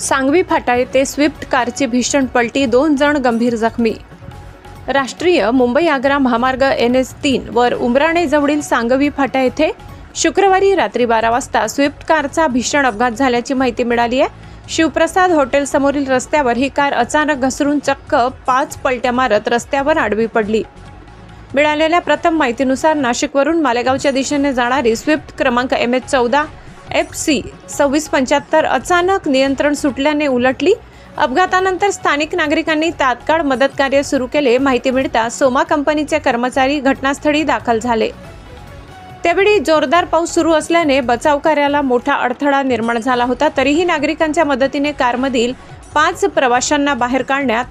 सांगवी फाटा येथे स्विफ्ट कारची भीषण पलटी दोन जण गंभीर जखमी. राष्ट्रीय मुंबई आग्रा महामार्ग एन एस तीन वर उमराणे जवळील सांगवी फाटा येथे शुक्रवारी रात्री बारा वाजता स्विफ्ट कारचा भीषण अपघात झाल्याची माहिती मिळाली आहे. शिवप्रसाद हॉटेल समोरील रस्त्यावर ही कार अचानक घसरून चक्क पाच पलट्या मारत रस्त्यावर आडवी पडली. मिळालेल्या प्रथम माहितीनुसार नाशिकवरून मालेगावच्या दिशेने जाणारी स्विफ्ट क्रमांक एम एच चौदा एफ सी सव्वीस पंच्याहत्तर अचानक नियंत्रण सुटल्याने उलटली. अपघातानंतर स्थानिक नागरिकांनी तात्काळ मदत कार्य सुरू केले. माहिती मिळता सोमा कंपनीचे कर्मचारी घटनास्थळी दाखल झाले. त्यावेळी जोरदार पाऊस सुरू असल्याने बचाव कार्याला मोठा अडथळा निर्माण झाला होता. तरीही नागरिकांच्या मदतीने कारमधील पाच प्रवाशांना बाहेर काढण्यात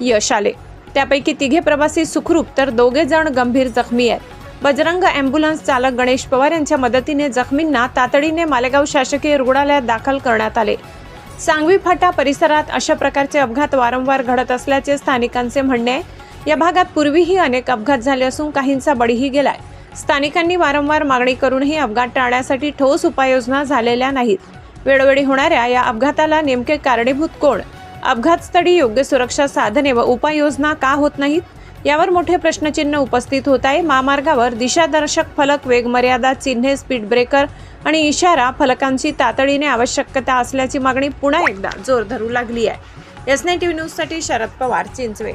यश आले. त्यापैकी तिघे प्रवासी सुखरूप तर दोघे जण गंभीर जखमी आहेत. बजरंग अँब्युलन्स चालक गणेश पवार यांच्या मदतीने जखमींना तातडीने मालेगाव शासकीय रुग्णालयात दाखल करण्यात आले. सांगवी फाटा परिसरात अशा प्रकारचे अपघात वारंवार घडत असल्याचे स्थानिकांचे म्हणणे आहे. या भागात पूर्वीही अनेक अपघात झाले असून काहींचा बळीही गेलाय. स्थानिकांनी वारंवार मागणी करूनही अपघात टाळण्यासाठी ठोस उपाययोजना झालेल्या नाहीत. वेळोवेळी होणाऱ्या या अपघाताला नेमके कारणीभूत कोण? अपघातस्थळी योग्य सुरक्षा साधने व उपाययोजना का होत नाहीत? यावर मोठे प्रश्नचिन्ह उपस्थित होत आहे. महामार्गावर दिशादर्शक फलक वेगमर्यादा चिन्हे स्पीड ब्रेकर आणि इशारा फलकांची तातडीने आवश्यकता असल्याची मागणी पुन्हा एकदा जोर धरू लागली आहे. एस नाईन टीव्ही न्यूजसाठी शरद पवार चिंचवे.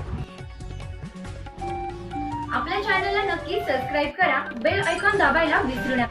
आपल्या चॅनलला नक्की सबस्क्राईब करा. बेल ऐकॉन दाबायला विसरू नका.